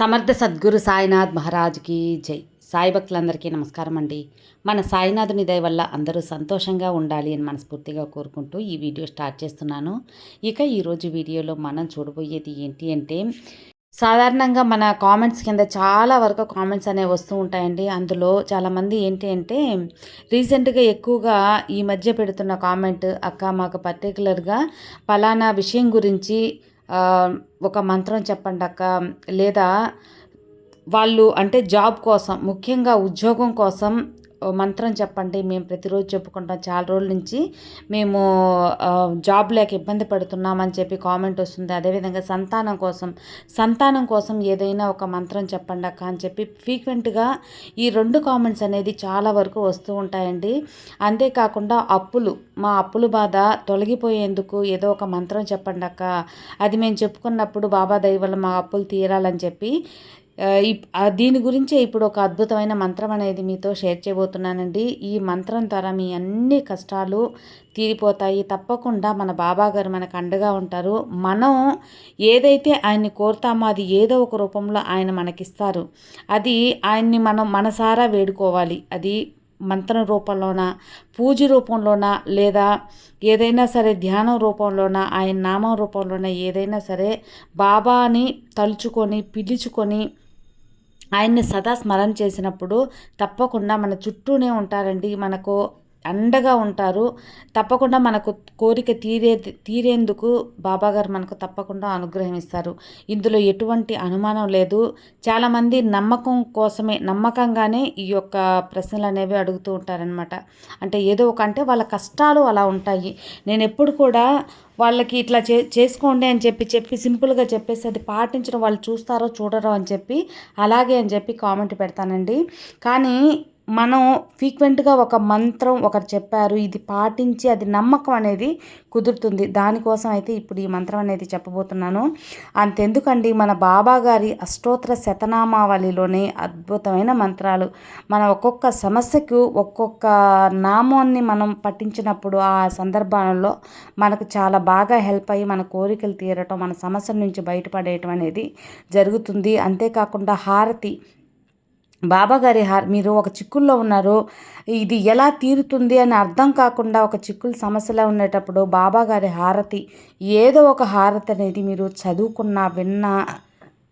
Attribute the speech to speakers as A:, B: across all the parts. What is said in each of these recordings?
A: సమర్థ సద్గురు సాయినాథ్ మహారాజ్కి జై. సాయి భక్తులందరికీ నమస్కారం అండి. మన సాయినాథుని దయ వల్ల అందరూ సంతోషంగా ఉండాలి అని మనస్ఫూర్తిగా కోరుకుంటూ ఈ వీడియో స్టార్ట్ చేస్తున్నాను. ఇక ఈరోజు వీడియోలో మనం చూడబోయేది ఏంటి అంటే సాధారణంగా మన కామెంట్స్ కింద చాలా వరకు కామెంట్స్ అనేవి వస్తూ ఉంటాయండి. అందులో చాలామంది ఏంటి అంటే రీసెంట్గా ఎక్కువగా ఈ మధ్య పెడుతున్న కామెంట్ అక్క మాకు పర్టికులర్గా పలానా విషయం గురించి ఒక మంత్రం చెప్పండి అక్క. లేదా వాళ్ళు అంటే జాబ్ కోసం ముఖ్యంగా ఉద్యోగం కోసం మంత్రం చెప్పండి మేము ప్రతిరోజు చెప్పుకుంటాం. చాలా రోజుల నుంచి మేము జాబ్ లేక ఇబ్బంది పడుతున్నామని చెప్పి కామెంట్ వస్తుంది. అదేవిధంగా సంతానం కోసం సంతానం కోసం ఏదైనా ఒక మంత్రం చెప్పండి అక్క అని చెప్పి ఫ్రీక్వెంట్గా ఈ రెండు కామెంట్స్ అనేది చాలా వరకు వస్తూ ఉంటాయండి. అంతేకాకుండా అప్పులు మా అప్పుల బాధ తొలగిపోయేందుకు ఏదో ఒక మంత్రం చెప్పండి అక్క. అది మేము చెప్పుకున్నప్పుడు బాబా దయ వల్ల మా అప్పులు తీరాలని చెప్పి దీని గురించే ఇప్పుడు ఒక అద్భుతమైన మంత్రం అనేది మీతో షేర్ చేయబోతున్నానండి. ఈ మంత్రం ద్వారా మీ అన్ని కష్టాలు తీరిపోతాయి. తప్పకుండా మన బాబా గారు మనకు అండగా ఉంటారు. మనం ఏదైతే ఆయన్ని కోరుతామో అది ఏదో ఒక రూపంలో ఆయన మనకిస్తారు. అది ఆయన్ని మనం మనసారా వేడుకోవాలి. అది మంత్రం రూపంలోన పూజ రూపంలోన లేదా ఏదైనా సరే ధ్యానం రూపంలోన ఆయన నామం రూపంలోన ఏదైనా సరే బాబాని తలుచుకొని పిలుచుకొని ఆయన్ని సదా స్మరణ చేసినప్పుడు తప్పకుండా మన చుట్టూనే ఉంటారండి. మనకు అండగా ఉంటారు. తప్పకుండా మనకు కోరిక తీరే తీరేందుకు బాబాగారు మనకు తప్పకుండా అనుగ్రహం ఇస్తారు. ఇందులో ఎటువంటి అనుమానం లేదు. చాలామంది నమ్మకం కోసమే నమ్మకంగానే ఈ యొక్క ప్రశ్నలు అనేవి అడుగుతూ ఉంటారనమాట అంటే ఏదో ఒక అంటే వాళ్ళ కష్టాలు అలా ఉంటాయి. నేను ఎప్పుడు కూడా వాళ్ళకి ఇట్లా చే చేసుకోండి అని చెప్పి చెప్పి సింపుల్గా చెప్పేసి అది పాటించడం వాళ్ళు చూస్తారో చూడరో అని చెప్పి అలాగే అని చెప్పి కామెంట్ పెడతానండి. కానీ మనం ఫ్రీక్వెంట్గా ఒక మంత్రం ఒకరు చెప్పారు ఇది పాటించి అది నమ్మకం అనేది కుదురుతుంది. దానికోసం అయితే ఇప్పుడు ఈ మంత్రం అనేది చెప్పబోతున్నాను. అంతెందుకండి మన బాబా గారి అష్టోత్తర శతనామావళిలోనే అద్భుతమైన మంత్రాలు. మన ఒక్కొక్క సమస్యకు ఒక్కొక్క నామాన్ని మనం పఠించినప్పుడు ఆ సందర్భాలలో మనకు చాలా బాగా హెల్ప్ అయ్యి మన కోరికలు తీరటం మన సమస్యల నుంచి బయటపడేయటం అనేది జరుగుతుంది. అంతేకాకుండా హారతి బాబాగారి హార్ మీరు ఒక చిక్కుల్లో ఉన్నారు. ఇది ఎలా తీరుతుంది అని అర్థం కాకుండా ఒక చిక్కుల సమస్యలో ఉండేటప్పుడు బాబాగారి హారతి ఏదో ఒక హారతి అనేది మీరు చదువుకున్నా విన్నా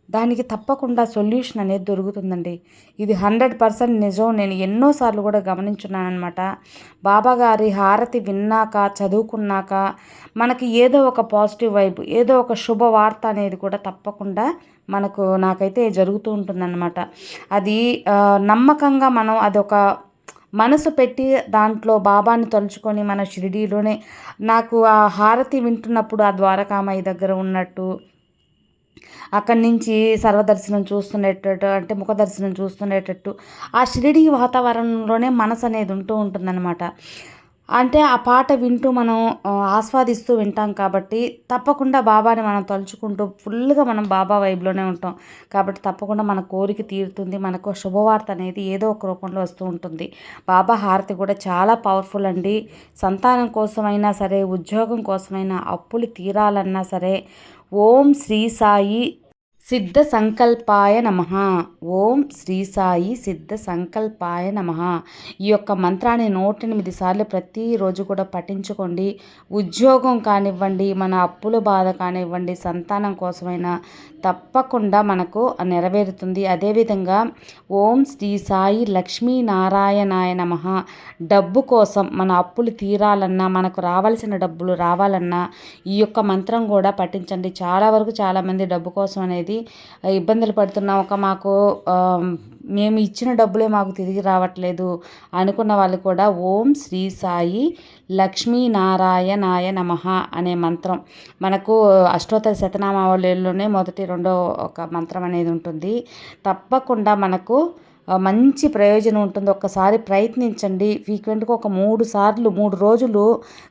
A: దానికి తప్పకుండా సొల్యూషన్ అనేది దొరుకుతుందండి. ఇది హండ్రెడ్ పర్సెంట్ నిజం. నేను ఎన్నోసార్లు కూడా గమనించున్నానమాట బాబాగారి హారతి విన్నాక చదువుకున్నాక మనకి ఏదో ఒక పాజిటివ్ వైబ్ ఏదో ఒక శుభవార్త అనేది కూడా తప్పకుండా మనకు నాకైతే జరుగుతూ ఉంటుందన్నమాట. అది నమ్మకంగా మనం అదొక మనసు పెట్టి దాంట్లో బాబాని తలుచుకొని మన షిరిడీలోనే నాకు ఆ హారతి వింటున్నప్పుడు ఆ ద్వారకామాయి దగ్గర ఉన్నట్టు అక్కడి నుంచి సర్వదర్శనం చూస్తుండేటట్టు అంటే ముఖ దర్శనం చూస్తుండేటట్టు ఆ షిరిడి వాతావరణంలోనే మనసు అనేది ఉంటూ ఉంటుందన్నమాట. అంటే ఆ పాట వింటూ మనం ఆస్వాదిస్తూ వింటాం కాబట్టి తప్పకుండా బాబాని మనం తలుచుకుంటూ ఫుల్గా మనం బాబా వైబ్లోనే ఉంటాం. కాబట్టి తప్పకుండా మన కోరిక తీరుతుంది మనకు శుభవార్త అనేది ఏదో ఒక రూపంలో వస్తూ ఉంటుంది. బాబా హారతి కూడా చాలా పవర్ఫుల్ అండి. సంతానం కోసమైనా సరే ఉద్యోగం కోసమైనా అప్పులు తీరాలన్నా సరే ఓం శ్రీ సాయి సిద్ధ సంకల్పాయ నమ. ఓం శ్రీ సాయి సిద్ధ సంకల్పాయ నమ. ఈ యొక్క మంత్రాన్ని నూట ఎనిమిది సార్లు ప్రతిరోజు కూడా పఠించుకోండి. ఉద్యోగం కానివ్వండి మన అప్పుల బాధ కానివ్వండి సంతానం కోసమైనా తప్పకుండా మనకు నెరవేరుతుంది. అదేవిధంగా ఓం శ్రీ సాయి లక్ష్మీనారాయణాయ నమ. డబ్బు కోసం మన అప్పులు తీరాలన్నా మనకు రావాల్సిన డబ్బులు రావాలన్నా ఈ యొక్క మంత్రం కూడా పఠించండి. చాలా వరకు చాలామంది డబ్బు కోసం అనేది ఇబ్బందులు పడుతున్నాం. ఒక మాకు మేము ఇచ్చిన డబ్బులే మాకు తిరిగి రావట్లేదు అనుకున్న వాళ్ళు కూడా ఓం శ్రీ సాయి లక్ష్మీనారాయణాయ నమ అనే మంత్రం. మనకు అష్టోత్తర శతనామావళిలోనే మొదటి రెండో ఒక మంత్రం అనేది ఉంటుంది. తప్పకుండా మనకు మంచి ప్రయోజనం ఉంటుంది. ఒక్కసారి ప్రయత్నించండి. ఫ్రీక్వెంట్గా ఒక మూడు సార్లు మూడు రోజులు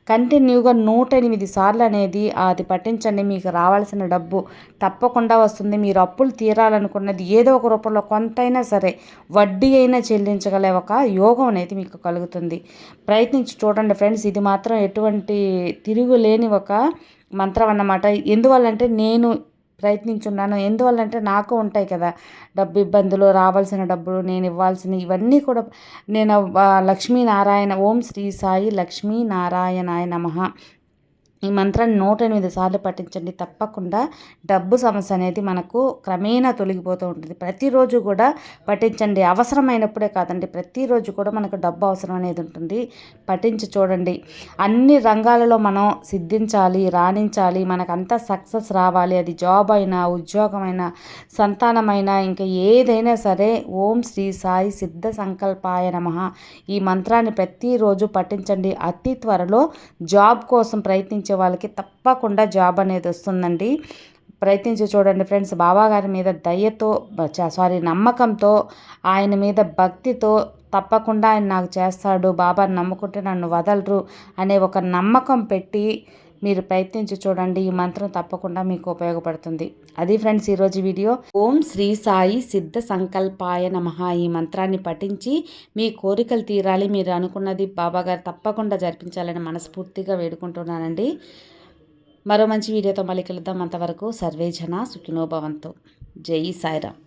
A: కంటిన్యూగా నూట ఎనిమిది సార్లు అనేది అది పట్టించండి. మీకు రావాల్సిన డబ్బు తప్పకుండా వస్తుంది. మీరు అప్పులు తీరాలనుకున్నది ఏదో ఒక రూపంలో కొంతైనా సరే వడ్డీ అయినా చెల్లించగల ఒక యోగం అనేది మీకు కలుగుతుంది. ప్రయత్నించి చూడండి ఫ్రెండ్స్. ఇది మాత్రం ఎటువంటి తిరుగులేని ఒక మంత్రం అన్నమాట. ఎందువల్లంటే నేను ప్రయత్నించున్నాను. ఎందువల్లంటే నాకు ఉంటాయి కదా డబ్బు ఇబ్బందులు రావాల్సిన డబ్బులు నేను ఇవ్వాల్సిన ఇవన్నీ కూడా నేను లక్ష్మీనారాయణ ఓం శ్రీ సాయి లక్ష్మీనారాయణాయ నమః. ఈ మంత్రాన్ని నూట ఎనిమిది సార్లు పఠించండి. తప్పకుండా డబ్బు సమస్య అనేది మనకు క్రమేణా తొలగిపోతూ ఉంటుంది. ప్రతిరోజు కూడా పఠించండి. అవసరమైనప్పుడే కాదండి ప్రతిరోజు కూడా మనకు డబ్బు అవసరం అనేది ఉంటుంది. పఠించి చూడండి. అన్ని రంగాలలో మనం సిద్ధించాలి రాణించాలి. మనకంతా సక్సెస్ రావాలి. అది జాబ్ అయినా ఉద్యోగమైనా సంతానమైనా ఇంకా ఏదైనా సరే ఓం శ్రీ సాయి సిద్ధ సంకల్పాయ నమ. ఈ మంత్రాన్ని ప్రతిరోజు పఠించండి. అతి త్వరలో జాబ్ కోసం ప్రయత్నించి వాళ్ళకి తప్పకుండా జాబ్ అనేది వస్తుందండి. ప్రయత్నించి చూడండి ఫ్రెండ్స్ బాబా గారి మీద దయతో సారీ నమ్మకంతో ఆయన మీద భక్తితో తప్పకుండా ఆయన నాకు చేస్తాడు బాబా నమ్ముకుంటే నన్ను వదలరు అనే ఒక నమ్మకం పెట్టి మీరు ప్రయత్నించి చూడండి. ఈ మంత్రం తప్పకుండా మీకు ఉపయోగపడుతుంది. అది ఫ్రెండ్స్ ఈరోజు వీడియో. ఓం శ్రీ సాయి సిద్ధ సంకల్పాయ నమ. ఈ మంత్రాన్ని పఠించి మీ కోరికలు తీరాలి. మీరు అనుకున్నది బాబాగారు తప్పకుండా జరిపించాలని మనస్ఫూర్తిగా వేడుకుంటున్నానండి. మరో మంచి వీడియోతో మళ్ళీ కలుద్దాం. అంతవరకు సర్వేజన సుఖినోభవంతో జై సాయిరామ్.